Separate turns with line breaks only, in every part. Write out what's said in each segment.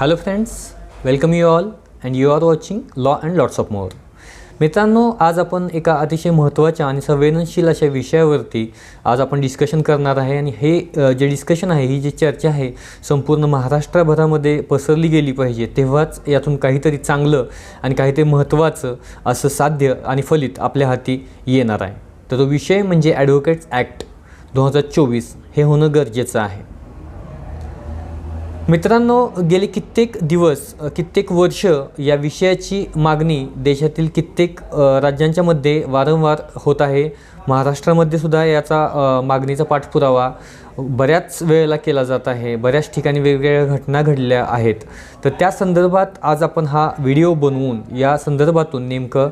Hello friends welcome you all and you are watching law and lots of more मित्रांनो आज आपण एका अतिशय महत्त्वाच्या आणि संवेदनशील अशा विषयावरती आज आपण डिस्कशन करणार आहे. आणि हे जे डिस्कशन आहे ही जी चर्चा आहे संपूर्ण महाराष्ट्रभरामध्ये पसरली गेली पाहिजे. तेव्हाच यातून काहीतरी चांगलं आणि काहीतरी महत्त्वाचं असं साध्य आणि फलित आपल्या हाती येणार आहे. तर तो विषय म्हणजे ॲडव्होकेट्स ॲक्ट दोन हजार चोवीस हे होणं गरजेचं आहे. मित्रांनो गेले कित्येक दिवस कित्येक वर्ष या विषयाची मागणी देशातील कित्येक राज्यांच्यामध्ये राज्यांच्या मध्ये वारंवार होत आहे. महाराष्ट्रामध्ये सुद्धा याचा मागणीचा पाठपुरावा बऱ्याच वेळेला केला जात आहे. बऱ्याच ठिकाणी वेगवेगळ्या घटना घडल्या आहेत. तर त्या संदर्भात आज आपण हा व्हिडिओ बनवून या संदर्भातून नेमकं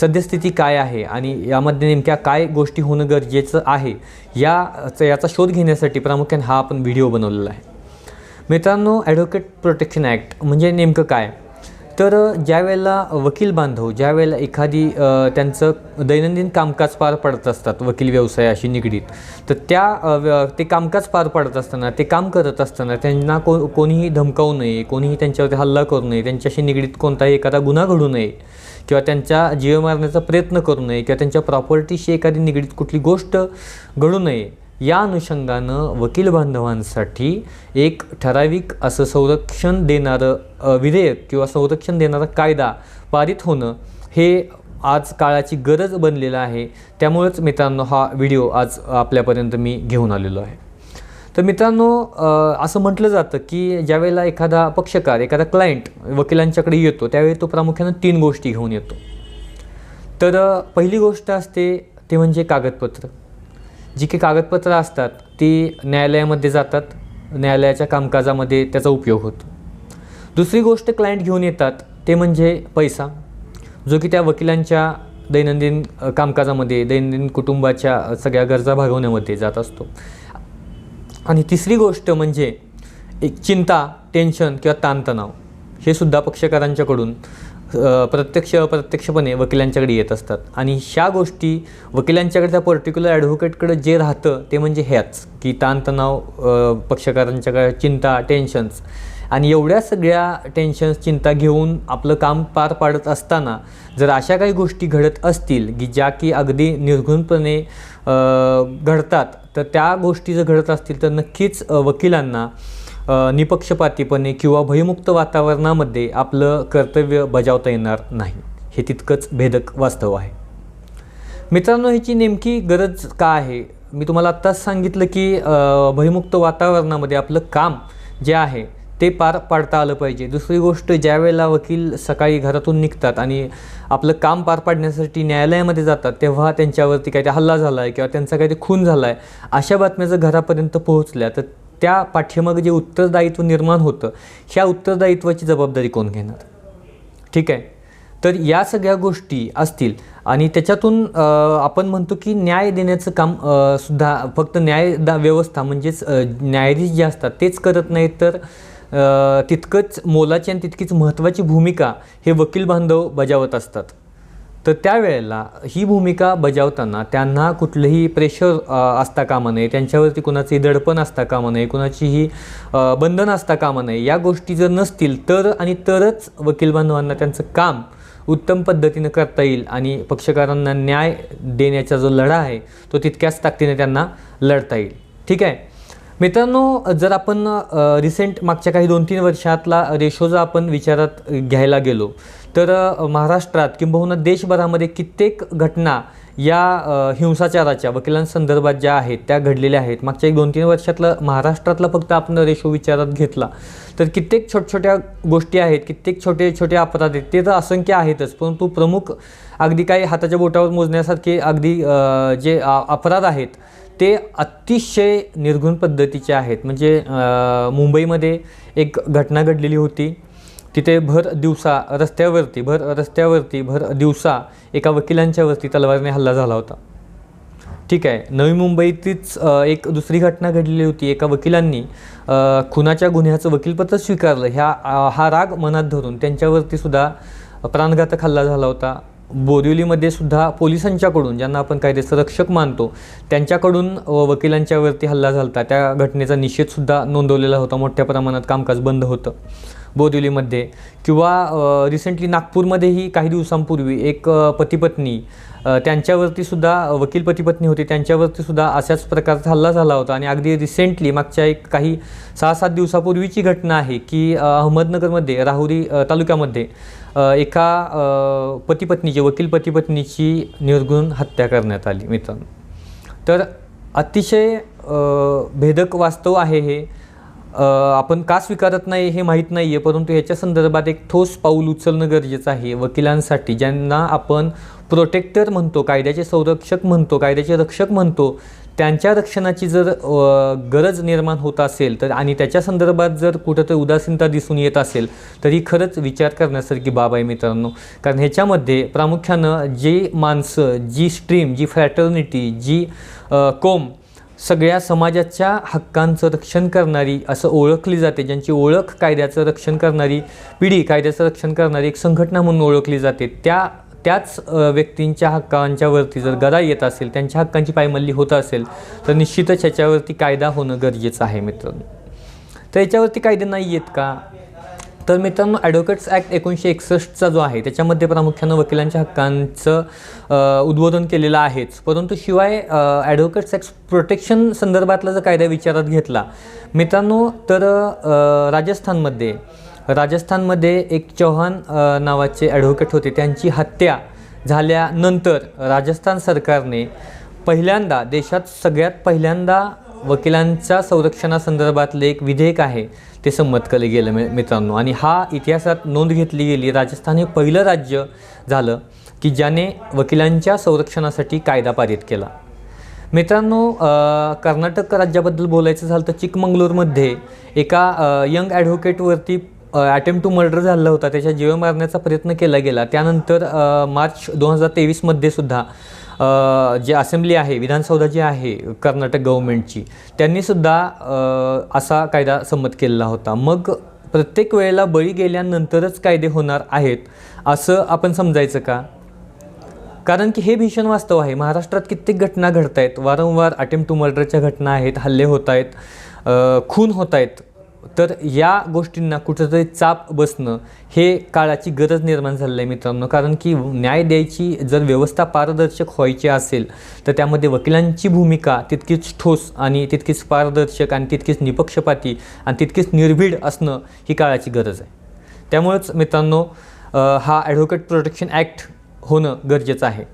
सद्यस्थिती काय आहे आणि यामध्ये नेमक्या काय गोष्टी होणं गरजेचं आहे याचा याचा शोध घेण्यासाठी प्रामुख्याने हा आपण व्हिडिओ बनवलेला आहे. मित्रांनो ॲडव्होकेट प्रोटेक्शन ॲक्ट म्हणजे नेमकं काय? तर ज्या वेळेला वकील बांधव ज्या वेळेला एखादी त्यांचं दैनंदिन कामकाज पार पडत असतात वकील व्यवसायाशी निगडीत तर त्या व्य- ते कामकाज पार पडत असताना ते काम करत असताना त्यांना को कोणीही धमकावू नये कोणीही त्यांच्यावरती हल्ला करू नये त्यांच्याशी निगडीत कोणताही एखादा गुन्हा घडू नये किंवा त्यांच्या जीव मारण्याचा प्रयत्न करू नये किंवा त्यांच्या प्रॉपर्टीशी एखादी निगडीत कुठली गोष्ट घडू नये या अनुषंगानं वकील बांधवांसाठी एक ठराविक असं संरक्षण देणारं विधेयक किंवा संरक्षण देणारा कायदा पारित होणं हे आज काळाची गरज बनलेलं आहे. त्यामुळेच मित्रांनो हा व्हिडिओ आज आपल्यापर्यंत मी घेऊन आलेलो आहे. तर मित्रांनो असं म्हटलं जातं की ज्यावेळेला एखादा पक्षकार एखादा क्लायंट वकिलांच्याकडे येतो त्यावेळी तो प्रामुख्यानं तीन गोष्टी घेऊन येतो. तर पहिली गोष्ट असते ते म्हणजे कागदपत्र. जी काही कागदपत्रं असतात ती न्यायालयामध्ये जातात न्यायालयाच्या कामकाजामध्ये त्याचा उपयोग होतो. दुसरी गोष्ट क्लायंट घेऊन येतात ते म्हणजे पैसा जो की त्या वकिलांच्या दैनंदिन कामकाजामध्ये दैनंदिन कुटुंबाच्या सगळ्या गरजा भागवण्यामध्ये जात असतो. आणि तिसरी गोष्ट म्हणजे एक चिंता टेन्शन किंवा ताणतणाव हे सुद्धा पक्षकारांच्याकडून प्रत्यक्ष अप्रत्यक्षपणे वकिलांच्याकडे येत असतात. आणि ह्या गोष्टी वकिलांच्याकडे त्या पर्टिक्युलर ॲडव्होकेटकडे जे राहतं ते म्हणजे ह्याच की ताणतणाव पक्षकारांच्याकडे चिंता टेन्शन्स आणि एवढ्या सगळ्या टेन्शन्स चिंता घेऊन आपलं काम पार पाडत असताना जर अशा काही गोष्टी घडत असतील की ज्या की अगदी निर्घुणपणे घडतात तर त्या गोष्टी जर घडत असतील तर नक्कीच वकिलांना निपक्षपातीपणे किंवा भयमुक्त वातावरणामध्ये आपलं कर्तव्य बजावता येणार नाही. हे तितकंच भेदक वास्तव आहे. मित्रांनो ह्याची नेमकी गरज का आहे? मी तुम्हाला आत्ताच सांगितलं की भयमुक्त वातावरणामध्ये आपलं काम जे आहे ते पार पाडता आलं पाहिजे. दुसरी गोष्ट ज्यावेळेला वकील सकाळी घरातून निघतात आणि आपलं काम पार पाडण्यासाठी न्यायालयामध्ये जातात तेव्हा त्यांच्यावरती काहीतरी हल्ला झाला आहे किंवा त्यांचा काहीतरी खून झाला आहे अशा बातम्या जर घरापर्यंत पोहोचल्या तर त्या पाठीमागं जे उत्तरदायित्व निर्माण होतं ह्या उत्तरदायित्वाची जबाबदारी कोण घेणार? ठीक आहे? तर या सगळ्या गोष्टी असतील आणि त्याच्यातून आपण म्हणतो की न्याय देण्याचं काम सुद्धा फक्त न्याय दा व्यवस्था म्हणजेच न्यायाधीश जे असतात तेच करत नाहीत तर तितकंच मोलाची आणि तितकीच महत्त्वाची भूमिका हे वकील बांधव बजावत असतात. तर त्यावेळेला ही भूमिका बजावताना त्यांना कुठलंही प्रेशर असता कामा नये त्यांच्यावरती कुणाचंही दडपण असता कामा नये कुणाचीही बंधन असता कामा नये या गोष्टी जर नसतील तर आणि तरच वकील बांधवांना त्यांचं काम उत्तम पद्धतीनं करता येईल आणि पक्षकारांना न्याय देण्याचा जो लढा आहे तो तितक्याच ताकदीने त्यांना लढता येईल. ठीक आहे? मित्रांनो जर आपण रिसेंट मागच्या काही दोन तीन वर्षातला रेशो जर आपण विचारात घ्यायला गेलो तर महाराष्ट्रात किंबहुना देशभरामध्ये कित्येक घटना या हिंसाचाराच्या वकिलांसंदर्भात ज्या आहेत त्या घडलेल्या आहेत. मागच्या एक दोन तीन वर्षातलं महाराष्ट्रातला फक्त आपण रेशो विचारात घेतला तर कित्येक छोट छोट्या गोष्टी आहेत कित्येक छोटे छोटे अपराध आहेत ते तर असंख्य आहेतच परंतु प्रमुख अगदी काही हाताच्या बोटावर मोजण्यासारखे अगदी जे अपराध आहेत ते अतिशय निर्घुण पद्धतीचे आहेत. म्हणजे मुंबईमध्ये एक घटना घडलेली होती. तिथे भर दिवसा रस्त्यावरती भर रस्त्यावरती भर दिवसा एका वकिलांच्यावरती तलवारीने हल्ला झाला होता. ठीक आहे. नवी मुंबईतच एक दुसरी घटना घडलेली होती. एका वकिलांनी खुनाच्या गुन्ह्याचं वकीलपत्र स्वीकारलं. ह्या हा राग मनात धरून त्यांच्यावरती सुद्धा प्राणघातक हल्ला झाला होता. बोरिवलीमध्ये सुद्धा पोलिसांच्याकडून ज्यांना आपण कायदे संरक्षक मानतो त्यांच्याकडून वकिलांच्यावरती हल्ला झाला होता त्या घटनेचा निषेधसुद्धा नोंदवलेला होता. मोठ्या प्रमाणात कामकाज बंद होतं बोरिवलीमध्ये. किंवा रिसेंटली नागपूरमध्येही काही दिवसांपूर्वी एक पतीपत्नी त्यांच्यावरतीसुद्धा त्यांच्यावरती सुद्धा वकील पतीपत्नी होती. त्यांच्यावरतीसुद्धा त्यांच्यावरती सुद्धा अशाच प्रकारचा हल्ला झाला होता. आणि अगदी रिसेंटली मागच्या एक काही सहा सात दिवसापूर्वीची घटना आहे की अहमदनगरमध्ये राहुरी तालुक्यामध्ये एका पतीपत्नीची वकील पतीपत्नीची निर्गुण हत्या करण्यात आली मित्रांनो. तर अतिशय भेदक वास्तव आहे हे. आपण का स्वीकारत नाही हे माहीत नाही आहे परंतु ह्याच्या संदर्भात एक ठोस पाऊल उचलणं गरजेचं आहे वकिलांसाठी ज्यांना आपण प्रोटेक्टर म्हणतो कायद्याचे संरक्षक म्हणतो कायद्याचे रक्षक म्हणतो त्यांच्या रक्षणाची जर गरज निर्माण होत असेल तर आणि त्याच्या संदर्भात जर कुठंतरी उदासीनता दिसून येत असेल तर ही खरंच विचार करण्यासारखी बाब आहे मित्रांनो. कारण ह्याच्यामध्ये प्रामुख्यानं जी माणसं जी स्ट्रीम जी फ्रॅटर्निटी जी कोम सगळ्या समाजाच्या हक्कांचं रक्षण करणारी असं ओळखली जाते ज्यांची ओळख कायद्याचं रक्षण करणारी पिढी कायद्याचं रक्षण करणारी एक संघटना म्हणून ओळखली जाते. त्या त्याच व्यक्तींच्या हक्कांच्यावरती जर गदा येत असेल त्यांच्या हक्कांची पायमल्ली होत असेल तर निश्चितच ह्याच्यावरती कायदा होणं गरजेचं आहे मित्रांनो. तर याच्यावरती कायदे नाही आहेत का? तर मित्रांनो ॲडव्होकेट्स ॲक्ट एकोणीसशे एकसष्टचा जो आहे त्याच्यामध्ये प्रामुख्यानं वकिलांच्या हक्कांचं उद्बोधन केलेलं आहेच. परंतु शिवाय ॲडव्होकेट्स ॲक्ट प्रोटेक्शन संदर्भातला जर कायदा विचारात घेतला मित्रांनो तर राजस्थानमध्ये राजस्थानमध्ये एक चौहान नावाचे ॲडव्होकेट होते. त्यांची हत्या झाल्यानंतर राजस्थान सरकारने पहिल्यांदा देशात सगळ्यात पहिल्यांदा वकिलांच्या संरक्षणासंदर्भातले एक विधेयक आहे ते संमत केलं गेलं मि मित्रांनो. आणि हा इतिहासात नोंद घेतली गेली राजस्थान हे पहिलं राज्य झालं की ज्याने वकिलांच्या संरक्षणासाठी कायदा पारित केला. मित्रांनो कर्नाटक राज्याबद्दल बोलायचं झालं तर चिकमंगलोरमध्ये एका यंग ॲडव्होकेटवरती अटेम्प्ट टू मर्डर झाला होता. त्याच्या जीव मारण्याचा प्रयत्न केला गेला. त्यानंतर मार्च दोन हजार तेवीसमध्ये सुद्धा जे असेंब्ली आहे विधानसौधा जी आहे कर्नाटक गव्हर्मेंटची त्यांनीसुद्धा असा कायदा संमत केलेला होता. मग प्रत्येक वेळेला बळी गेल्यानंतरच कायदे होणार आहेत असं आपण समजायचं का? कारण की हे भीषण वास्तव आहे. महाराष्ट्रात कित्येक घटना घडत आहेत वारंवार अटेम्प्ट टू मर्डरच्या घटना आहेत हल्ले होत आहेत खून होत आहेत तर या गोष्टींना कुठंतरी चाप बसणं हे काळाची गरज निर्माण झालेली आहे मित्रांनो. कारण की न्याय द्यायची जर व्यवस्था पारदर्शक व्हायची असेल तर त्यामध्ये वकिलांची भूमिका तितकीच ठोस आणि तितकीच पारदर्शक आणि तितकीच निपक्षपाती आणि तितकीच निर्भीड असणं ही काळाची गरज आहे. त्यामुळंच मित्रांनो हा ॲडव्होकेट प्रोटेक्शन ॲक्ट होणं गरजेचं आहे.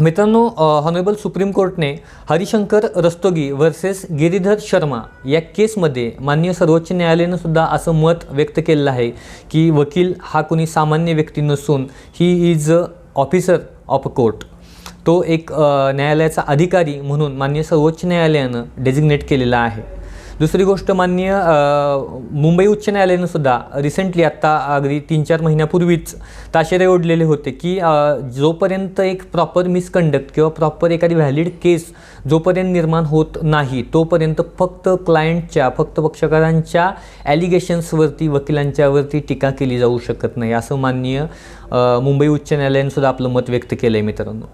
मित्रांनो हॉनरेबल सुप्रीम कोर्टने हरिशंकर रस्तोगी वर्सेस गिरीधर शर्मा या केसमध्ये माननीय सर्वोच्च न्यायालयानं सुद्धा असं मत व्यक्त केलेलं आहे की वकील हा कोणी सामान्य व्यक्ती नसून he is a officer of court तो एक न्यायालयाचा अधिकारी म्हणून माननीय सर्वोच्च न्यायालयानं डेजिग्नेट केलेला आहे. दुसरी गोष्ट माननीय मुंबई उच्च न्यायालयानं सुद्धा रिसेंटली आत्ता अगदी तीन चार महिन्यापूर्वीच ताशेरे ओढलेले होते की जोपर्यंत एक प्रॉपर मिसकंडक्ट किंवा प्रॉपर एखादी व्हॅलिड केस जोपर्यंत निर्माण होत नाही तोपर्यंत फक्त क्लायंटच्या फक्त पक्षकारांच्या ॲलिगेशन्सवरती वकिलांच्यावरती टीका केली जाऊ शकत नाही असं माननीय मुंबई उच्च न्यायालयानं सुद्धा आपलं मत व्यक्त केलं आहे मित्रांनो.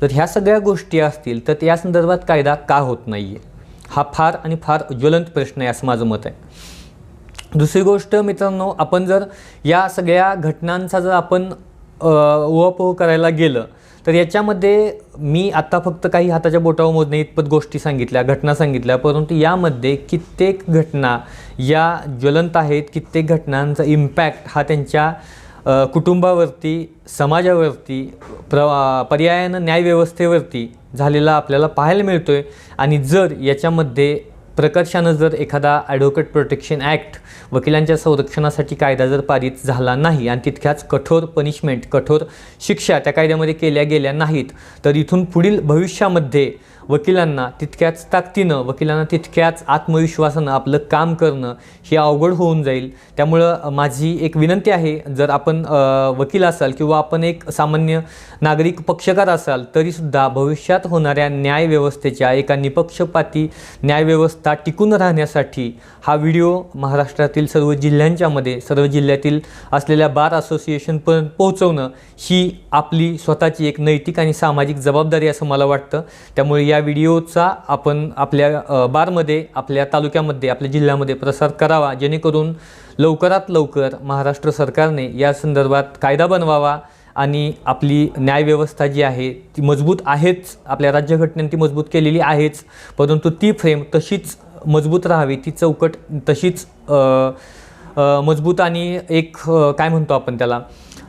तर ह्या सगळ्या गोष्टी असतील तर या संदर्भात कायदा का होत नाही आहे हा फार आणि फार ज्वलंत प्रश्न आहे असं माझं मत आहे. दुसरी गोष्ट मित्रांनो आपण जर या सगळ्या घटनांचा जर आपण अ, उहापोह करायला गेलं तर याच्यामध्ये मी आत्ता फक्त काही हाताच्या बोटावर मोजणे इतपत गोष्टी सांगितल्या घटना सांगितल्या परंतु यामध्ये कित्येक घटना या ज्वलंत आहेत कित्येक घटनांचा इम्पॅक्ट हा त्यांच्या कुटुंबावरती समाजावरती प्र पर्यायानं न्यायव्यवस्थेवरती झालेला आपल्याला पाहायला मिळतो आहे आणि जर याच्यामध्ये प्रकर्षानं जर एखादा ॲडव्होकेट प्रोटेक्शन ॲक्ट वकिलांच्या संरक्षणासाठी कायदा जर पारित झाला नाही आणि तितक्याच कठोर पनिशमेंट कठोर शिक्षा त्या कायद्यामध्ये केल्या गेल्या नाहीत तर इथून पुढील भविष्यामध्ये वकिलांना तितक्याच ताकदीनं वकिलांना तितक्याच आत्मविश्वासानं आपलं काम करणं हे अवघड होऊन जाईल. त्यामुळं माझी एक विनंती आहे जर आपण वकील असाल किंवा आपण एक सामान्य नागरिक पक्षकार असाल तरीसुद्धा भविष्यात होणाऱ्या न्यायव्यवस्थेच्या एका निपक्षपाती न्यायव्यवस्था ता टिकून राहण्यासाठी हा व्हिडिओ महाराष्ट्रातील सर्व जिल्ह्यांच्यामध्ये सर्व जिल्ह्यातील असलेल्या बार असोसिएशनपर्यंत पोहोचवणं ही आपली स्वतःची एक नैतिक आणि सामाजिक जबाबदारी असं मला वाटतं. त्यामुळे या व्हिडिओचा आपण आपल्या बारमध्ये आपल्या तालुक्यामध्ये आपल्या जिल्ह्यामध्ये प्रसार करावा जेणेकरून लवकरात लवकर महाराष्ट्र सरकारने या संदर्भात कायदा बनवावा आणि आपली न्यायव्यवस्था जी आहे ती मजबूत आहेच. आपल्या राज्यघटनेने ती मजबूत केलेली आहेच. परंतु ती फ्रेम तशीच मजबूत राहावी ती चौकट तशीच मजबूत आणि एक काय म्हणतो आपण त्याला?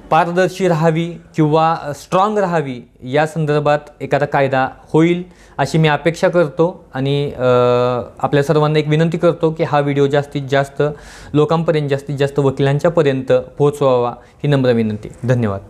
पारदर्शी राहावी किंवा स्ट्रॉंग राहावी या संदर्भात एखादा कायदा होईल अशी मी अपेक्षा करतो. आणि आपल्या सर्वांना एक विनंती करतो की हा व्हिडिओ जास्तीत जास्त लोकांपर्यंत जास्तीत जास्त वकिलांच्यापर्यंत पोहोचवावा. ही नम्र विनंती. धन्यवाद.